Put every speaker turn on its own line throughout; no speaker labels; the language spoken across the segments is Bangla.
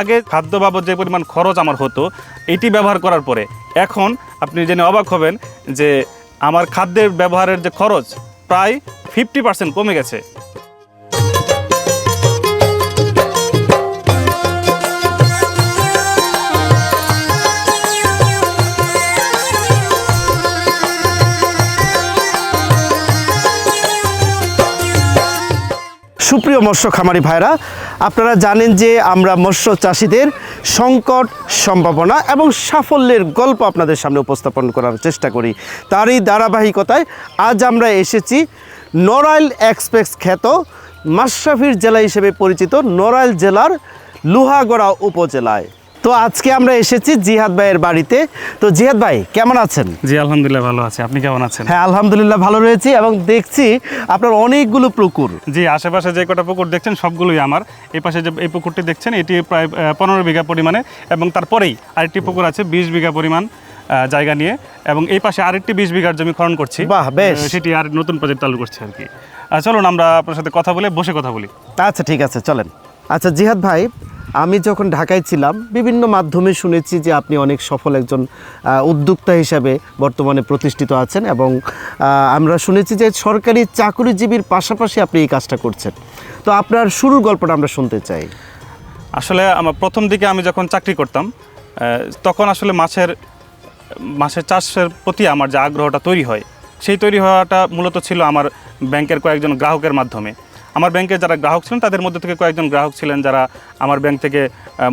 আগে খাদ্য বাবদ যে পরিমাণ খরচ আমার হতো, এটি ব্যবহার করার পরে, এখন আপনি জেনে অবাক হবেন যে আমার খাদ্যের ব্যবহারের যে খরচ, প্রায় ফিফটি পার্সেন্ট কমে গেছে।
সুপ্রিয় মৎস্য খামারি ভাইরা, আপনারা জানেন যে আমরা মৎস্য চাষিদের সংকট সম্ভাবনা এবং সাফল্যের গল্প আপনাদের সামনে উপস্থাপন করার চেষ্টা করি। তারই ধারাবাহিকতায় আজ আমরা এসেছি নরাইল এক্সপ্রেস খ্যাত মাশরাফির জেলা হিসেবে পরিচিত নরাইল জেলার লুহাগড়া উপজেলায়। তো আজকে আমরা এসেছি জিহাদ ভাইয়ের বাড়িতে। তো জিহাদ ভাই কেমন আছেন?
জি আলহামদুলিল্লাহ ভালো আছে। আপনি কেমন আছেন?
হ্যাঁ আলহামদুলিল্লাহ ভালো রয়েছি এবং দেখছি আপনার অনেকগুলো পুকুর।
জি আশেপাশে যে কটা পুকুর দেখছেন সবগুলোই আমার। এই পাশে যে এই পুকুরটি দেখছেন এটি প্রায় পনেরো বিঘা পরিমাণে এবং তারপরেই আরেকটি পুকুর আছে বিশ বিঘা পরিমাণ জায়গা নিয়ে এবং এই পাশে আরেকটি বিশ বিঘার জমি খনন করছি।
বাহ, বেশ।
সেটি আর নতুন প্রজেক্ট চালু করছি আর কি। চলুন আমরা আপনার সাথে কথা বলে বসে কথা বলি।
আচ্ছা ঠিক আছে চলেন। আচ্ছা জিহাদ ভাই আমি যখন ঢাকায় ছিলাম, বিভিন্ন মাধ্যমে শুনেছি যে আপনি অনেক সফল একজন উদ্যোক্তা হিসাবে বর্তমানে প্রতিষ্ঠিত আছেন এবং আমরা শুনেছি যে সরকারি চাকরিজীবীর পাশাপাশি আপনি এই কাজটা করছেন। তো আপনার শুরুর গল্পটা আমরা শুনতে চাই।
আসলে আমার প্রথম দিকে আমি যখন চাকরি করতাম তখন আসলে মাছের মাছের চাষের প্রতি আমার যে আগ্রহটা তৈরি হয়, সেই তৈরি হওয়াটা মূলত ছিল আমার ব্যাংকের কয়েকজন গ্রাহকের মাধ্যমে। আমার ব্যাংকের যারা গ্রাহক ছিলেন, তাদের মধ্যে থেকে কয়েকজন গ্রাহক ছিলেন যারা আমার ব্যাংক থেকে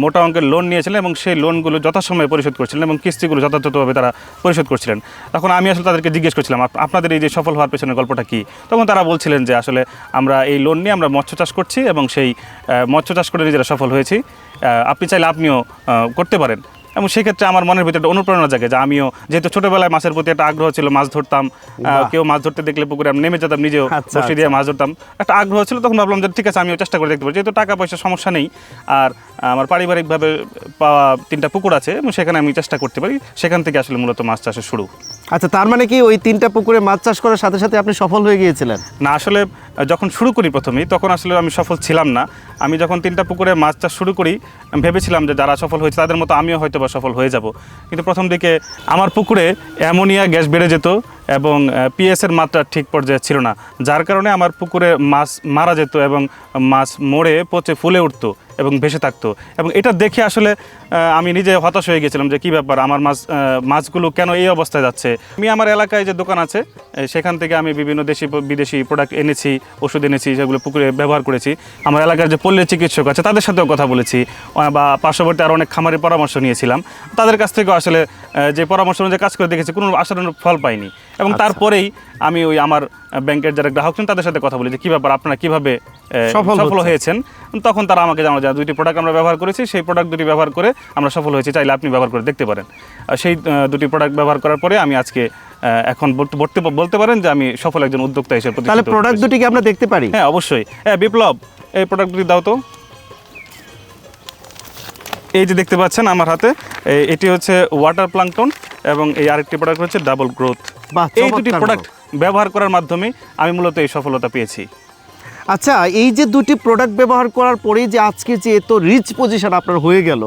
মোটা অঙ্কের লোন নিয়েছিলেন এবং সেই লোনগুলো যথাসময়ে পরিশোধ করছিলেন এবং কিস্তিগুলো যথাযথভাবে তারা পরিশোধ করছিলেন। তখন আমি আসলে তাদেরকে জিজ্ঞেস করছিলাম আপনাদের এই যে সফল হওয়ার পেছনের গল্পটা কী? তখন তারা বলছিলেন যে, আসলে আমরা এই লোন নিয়ে আমরা মৎস্য চাষ করছি এবং সেই মৎস্য চাষ করে নিজেরা সফল হয়েছি। আপনি চাইলে আপনিও করতে পারেন। এবং সেক্ষেত্রে আমার মনের ভিতরে একটা অনুপ্রেরণা জাগে যে আমিও যেহেতু ছোটবেলায় মাছের প্রতি একটা আগ্রহ ছিল মাছ ধরতাম কেউ মাছ ধরতে দেখলে পুকুরে আমি নেমে যেতাম নিজেও
আচ্ছা,
বসে দিয়ে মাছ ধরতাম। একটা আগ্রহ ছিল তখন ভাবলাম যে ঠিক আছে আমিও চেষ্টা করে দেখতে পারি। যেহেতু টাকা পয়সার সমস্যা নেই আর আমার পারিবারিকভাবে পাওয়া তিনটা পুকুর আছে এবং সেখানে আমি চেষ্টা করতে পারি। সেখান থেকে আসলে মূলত মাছ চাষের শুরু।
আচ্ছা তার মানে কি ওই তিনটা পুকুরে মাছ চাষ করার সাথে সাথে আপনি সফল হয়ে গিয়েছিলেন?
না আসলে যখন শুরু করি প্রথমেই তখন আসলে আমি সফল ছিলাম না। আমি যখন তিনটা পুকুরে মাছ চাষ শুরু করি ভেবেছিলাম যে যারা সফল হয়েছে তাদের মতো আমিও হয়তো বা সফল হয়ে যাব। কিন্তু প্রথম দিকে আমার পুকুরে অ্যামোনিয়া গ্যাস বেড়ে যেত এবং পিএসের মাত্রা ঠিক পর্যায়ে ছিল না। যার কারণে আমার পুকুরে মাছ মারা যেত এবং মাছ মরে পচে ফুলে উঠতো এবং ভেসে থাকতো। এবং এটা দেখে আসলে আমি নিজে হতাশ হয়ে গেছিলাম যে কী ব্যাপার, আমার মাছ মাছগুলো কেন এই অবস্থায় যাচ্ছে? আমি আমার এলাকায় যে দোকান আছে সেখান থেকে আমি বিভিন্ন দেশি বিদেশি প্রোডাক্ট এনেছি, ওষুধ এনেছি, সেগুলো পুকুরে ব্যবহার করেছি। আমার এলাকার যে পল্লী চিকিৎসক আছে, তাদের সাথেও কথা বলেছি। বা পার্শ্ববর্তী আরও অনেক খামারের পরামর্শ নিয়েছিলাম। তাদের কাছ থেকেও আসলে যে পরামর্শ অনুযায়ী কাজ করে দেখেছি, কোনো আশানুরূপ ফল পাইনি। এবং
আচ্ছা।
তারপরেই আমি ওই আমার ব্যাংকের যারা গ্রাহক ছিলেন তাদের সাথে কথা বলি যে কী ব্যাপার? আপনারা কীভাবে
সফল
সফল হয়েছেন? তখন তারা আমাকে জানালো যে দুইটি প্রোডাক্ট আমরা ব্যবহার করেছি সেই প্রোডাক্ট দুটি ব্যবহার করে আমরা সফল হয়েছি। চাইলে আপনি ব্যবহার করে দেখতে পারেন। সেই দুটি প্রোডাক্ট ব্যবহার করার পরে আমি আজকে এখন বলতে বলতে- পারেন যে আমি সফল একজন উদ্যোক্তা হিসেবে
তাহলে প্রোডাক্ট
হয়েছি।
দুটি কি আমরা দেখতে পারি।
হ্যাঁ অবশ্যই। হ্যাঁ বিপ্লব এই প্রোডাক্ট দুটি দাও তো। এই যে দেখতে পাচ্ছেন আমার হাতে এটি হচ্ছে ওয়াটার প্লাংটন এবং এই আরেকটি প্রোডাক্ট হচ্ছে ডাবল গ্রোথ
বাহ,
এই দুটি প্রোডাক্ট ব্যবহার করার মাধ্যমে আমি মূলত এই সফলতা পেয়েছি।
আচ্ছা এই যে দুটি প্রোডাক্ট ব্যবহার করার পরেই যে আজকে যে এত রিচ পজিশন আপনার হয়ে গেল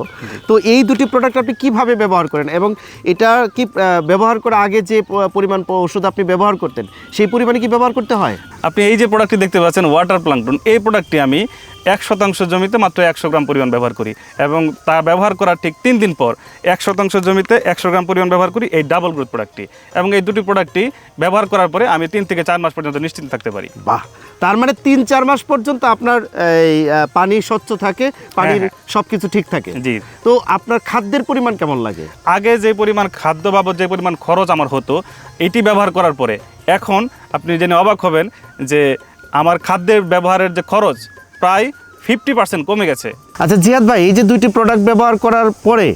তো এই দুটি প্রোডাক্ট আপনি কীভাবে ব্যবহার করেন? এবং এটা কি ব্যবহার করার আগে যে পরিমাণ ওষুধ আপনি ব্যবহার করতেন সেই পরিমাণে কি ব্যবহার করতে হয়?
আপনি এই যে প্রোডাক্টটি দেখতে পাচ্ছেন ওয়াটার প্লাংটন এই প্রোডাক্টটি আমি এক শতাংশ জমিতে মাত্র একশো গ্রাম পরিমাণ ব্যবহার করি এবং তা ব্যবহার করার ঠিক তিন দিন পর এক শতাংশ জমিতে একশো গ্রাম পরিমাণ ব্যবহার করি এই ডাবল গ্রোথ প্রোডাক্টটি এবং এই দুটি প্রোডাক্টটি ব্যবহার করার পরে আমি তিন থেকে চার মাস পর্যন্ত নিশ্চিন্ত থাকতে পারি।
বাহ। তার মানে তিন চার মাস পর্যন্ত আপনার এই পানি স্বচ্ছ থাকে পানির
হ্যাঁ।
সব কিছু ঠিক থাকে।
জি।
তো আপনার খাদ্যের পরিমাণ কেমন লাগে?
আগে যে পরিমাণ খাদ্য বাবদ যে পরিমাণ খরচ আমার হতো এটি ব্যবহার করার পরে এখন আপনি জেনে অবাক হবেন যে আমার খাদ্যের ব্যবহারের যে খরচ প্রায় ফিফটি পার্সেন্ট কমে গেছে।
আচ্ছা জিয়াদ ভাই এই যে দুইটি প্রোডাক্ট ব্যবহার করার পরে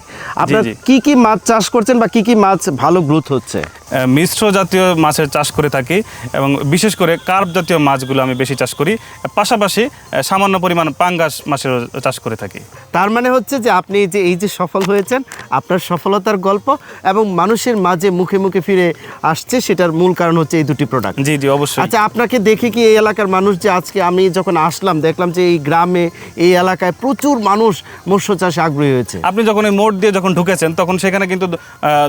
আপনার কি কি মাছ চাষ করছেন বা কি কি মাছ ভালো গ্রোথ হচ্ছে?
মিশ্র জাতীয় মাছের চাষ করে থাকি এবং বিশেষ করে কার্প জাতীয় মাছগুলো আমি বেশি চাষ করি। পাশাপাশি সামান্য পরিমাণ পাঙ্গাস মাছেরও চাষ করে থাকি।
তার মানে হচ্ছে যে আপনি যে এই যে সফল হয়েছেন আপনার সফলতার গল্প এবং মানুষের মাঝে মুখে মুখে ফিরে আসছে সেটার মূল কারণ হচ্ছে এই দুটি প্রোডাক্ট
জি জি অবশ্যই।
আচ্ছা আপনাকে দেখে কি এই এলাকার মানুষ যে আজকে আমি যখন আসলাম দেখলাম যে এই গ্রামে এই এলাকায় প্রচুর প্রচুর মানুষ মৎস্য চাষে আগ্রহী হয়েছে।
আপনি যখন এই মোড় দিয়ে যখন ঢুকেছেন তখন সেখানে কিন্তু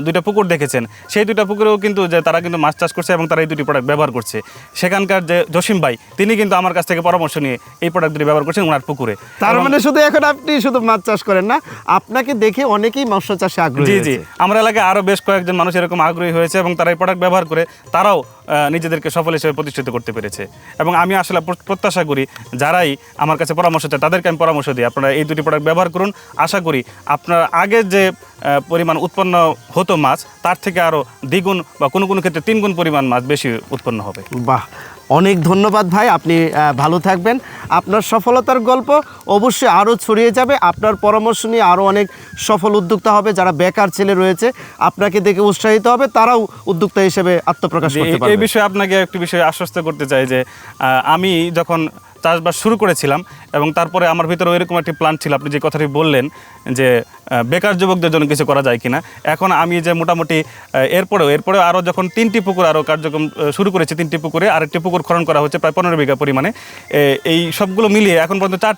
দুইটা পুকুর দেখেছেন। সেই দুইটা পুকুরেও কিন্তু যে তারা কিন্তু মাছ চাষ করছে এবং তারা এই দুটি প্রোডাক্ট ব্যবহার করছে। সেখানকার যে জসিম ভাই তিনি কিন্তু আমার কাছ থেকে পরামর্শ নিয়ে এই প্রোডাক্ট দুটি ব্যবহার করছেন ওনার পুকুরে।
তার মানে শুধু এখন আপনি শুধু মাছ চাষ করেন না আপনাকে দেখে অনেকেই মৎস্য চাষে আগ্রহী
জি জি। আমার এলাকায় আরও বেশ কয়েকজন মানুষ এরকম আগ্রহী হয়েছে এবং তারা এই প্রোডাক্ট ব্যবহার করে তারাও নিজেদেরকে সফল হিসেবে প্রতিষ্ঠিত করতে পেরেছে। এবং আমি আসলে প্রত্যাশা করি, যারাই আমার কাছে পরামর্শ চায়, তাদেরকে আমি পরামর্শ দিই। আপনারা এই দুটি প্রোডাক্ট ব্যবহার করুন। আশা করি আপনার আগে যে পরিমাণ উৎপন্ন হতো মাছ তার থেকে আরও দ্বিগুণ বা কোনো কোনো ক্ষেত্রে তিনগুণ পরিমাণ মাছ বেশি উৎপন্ন হবে।
বাহ অনেক ধন্যবাদ ভাই আপনি ভালো থাকবেন। আপনার সফলতার গল্প অবশ্যই আরও ছড়িয়ে যাবে। আপনার পরামর্শ নিয়ে আরও অনেক সফল উদ্যোক্তা হবে যারা বেকার ছেলে রয়েছে আপনাকে দেখে উৎসাহিত হবে তারাও উদ্যোক্তা হিসেবে আত্মপ্রকাশ করতে
এই- এই বিষয়ে আপনাকে একটি বিষয়ে আশ্বস্ত করতে চাই যে আমি যখন চাষবাস শুরু করেছিলাম এবং তারপরে আমার ভিতরে এরকম একটি প্ল্যান ছিল। আপনি যে কথাটি বললেন যে বেকার যুবকদের জন্য কিছু করা যায় কিনা, এখন আমি যে মোটামুটি এরপরেও এরপরেও আরও যখন তিনটি পুকুর আরও কার্যক্রম শুরু করেছি, তিনটি পুকুরে আরেকটি পুকুর খনন করা হচ্ছে প্রায় পনেরো বিঘা পরিমাণে। এই সবগুলো মিলিয়ে এখন পর্যন্ত চার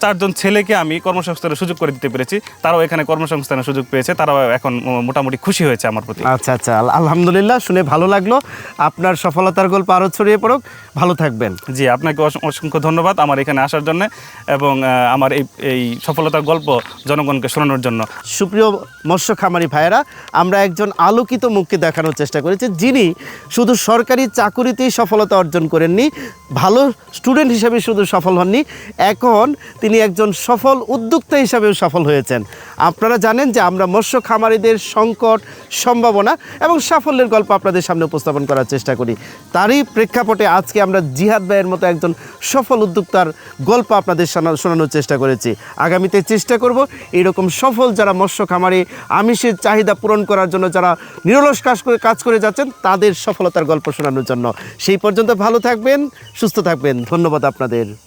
চারজন ছেলেকে আমি কর্মসংস্থানের সুযোগ করে দিতে পেরেছি। তারাও এখানে কর্মসংস্থানের সুযোগ পেয়েছে। তারাও এখন মোটামুটি খুশি হয়েছে আমার প্রতি।
আচ্ছা আচ্ছা। আলহামদুলিল্লাহ শুনে ভালো লাগল। আপনার সফলতার গল্প আরও ছড়িয়ে পড়ুক। ভালো থাকবেন।
জি আপনাকে অস- অসংখ্য ধন্যবাদ আমার এখানে আসার জন্য এবং আমার এই এই সফলতার গল্প জনগণকে শোনানোর জন্য।
সুপ্রিয় মৎস্য খামারি ভাইয়েরা আমরা একজন আলোকিত মুখকে দেখানোর চেষ্টা করেছি। যিনি শুধু সরকারি চাকুরিতেই সফলতা অর্জন করেননি ভালো স্টুডেন্ট হিসেবে শুধু সফল হননি এখন তিনি একজন সফল উদ্যোক্তা হিসাবেও সফল হয়েছেন। আপনারা জানেন যে আমরা মৎস্য খামারিদের সংকট সম্ভাবনা এবং সাফল্যের গল্প আপনাদের সামনে উপস্থাপন করার চেষ্টা করি। তারই প্রেক্ষাপটে আজকে আমরা জিহাদ ভাইয়ের মতো একজন সফল উদ্যোক্তার গল্প আপনাদের শোনানোর চেষ্টা করেছি। আগামীতে চেষ্টা করব এইরকম সফল যারা মৎস্য খামারে, আমিষের চাহিদা পূরণ করার জন্য যারা নিরলস কাজ করে কাজ করে যাচ্ছেন, তাদের সফলতার গল্প শোনানোর জন্য। সেই পর্যন্ত ভালো থাকবেন, সুস্থ থাকবেন। ধন্যবাদ আপনাদের।